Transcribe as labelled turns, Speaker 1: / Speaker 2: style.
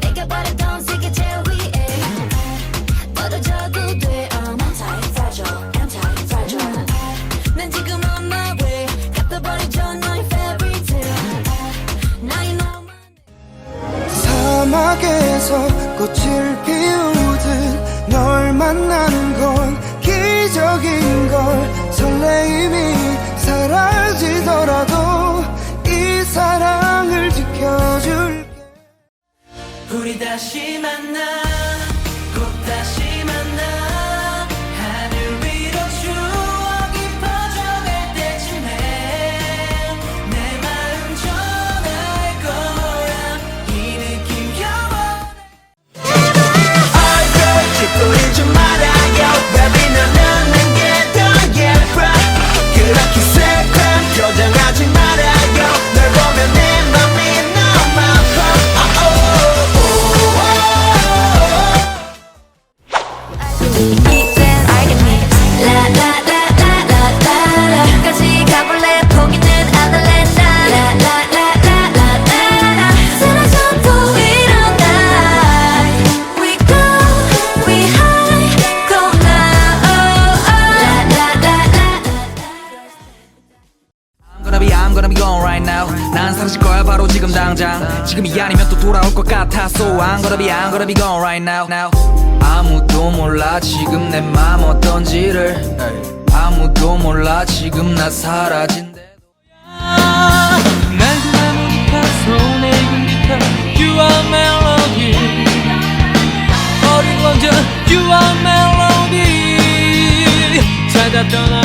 Speaker 1: 내가 바라던 세계 제 위에 떨어져도 돼 I'm 잘사 줘？난 지금 on my 갚아버리죠 너의
Speaker 2: 브리트？나이 너만 사막에서 꽃을 피우듯 널 만난 건 기적인 걸 설레임이 다시 만나
Speaker 3: gonna be gone right now 난 사라질 거야 바로 지금 당장 지금이 아니면 또 돌아올 것 같아 So I'm gonna be I'm gonna be gone right now now 아무도 몰라 지금 내 맘 어떤지를 아무도 몰라 지금 나
Speaker 1: 깃터 You are melody 떠나